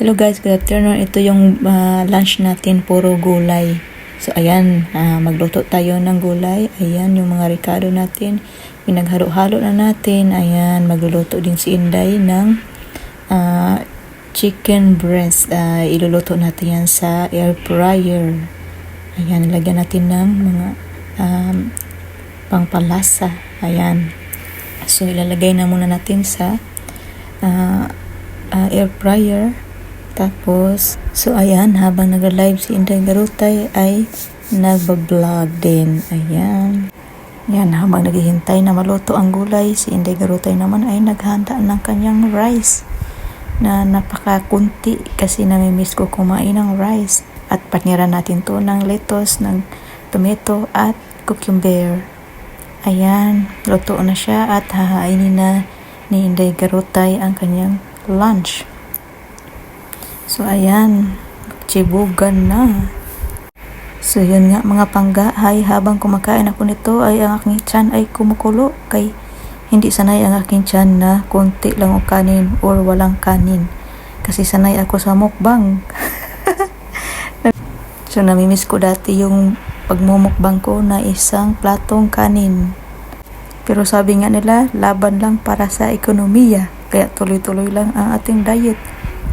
Hello guys, good afternoon. Ito yung ah, lunch natin, puro gulay. So ayan, ah, magluto tayo ng gulay. Ayan yung mga ricado natin. Pinaghalo-halo na natin. Ayan, magluluto din si Inday ng ah, chicken breast. Ah, iluluto natin yan sa air fryer. Ayan, lagyan natin ng mga um, pangpalasa. Ayan. So ilalagay na muna natin sa ah, ah, air fryer. Tapos, so ayan, habang nag-live si Inday Garutay ay nagbablog din. Ayan. Yan, habang naghihintay na maluto ang gulay, si Inday Garutay naman ay naghanda ng kanyang rice na napakakunti kasi namimiss ko kumain ng rice. At paniran natin to ng lettuce, ng tomato at cucumber. Ayan, luto na siya at hahainin na ni Inday Garutay ang kanyang lunch. So, ayan. Chibugan na. So, yun nga mga panggahay. Habang kumakain ako nito ay ang aking tiyan ay kumukulo. Kay hindi sanay ang aking tiyan na konti lang o kanin or walang kanin. Kasi sanay ako sa mukbang. so, namimiss ko dati yung pagmumukbang ko na isang platong kanin. Pero sabi nga nila, laban lang para sa ekonomiya. Kaya tuloy-tuloy lang ang ating diet.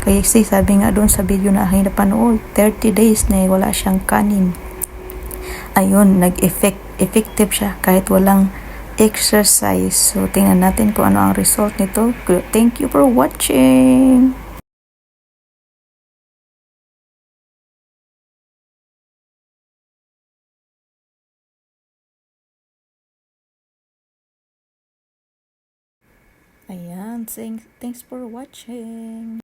Kaya si sabi nga doon sa video na aking napanood, 30 days na wala siyang kanin. Ayun, nag-effect, effective siya kahit walang exercise. So, tingnan natin kung ano ang result nito. Thank you for watching! Ayan, thanks, thanks for watching!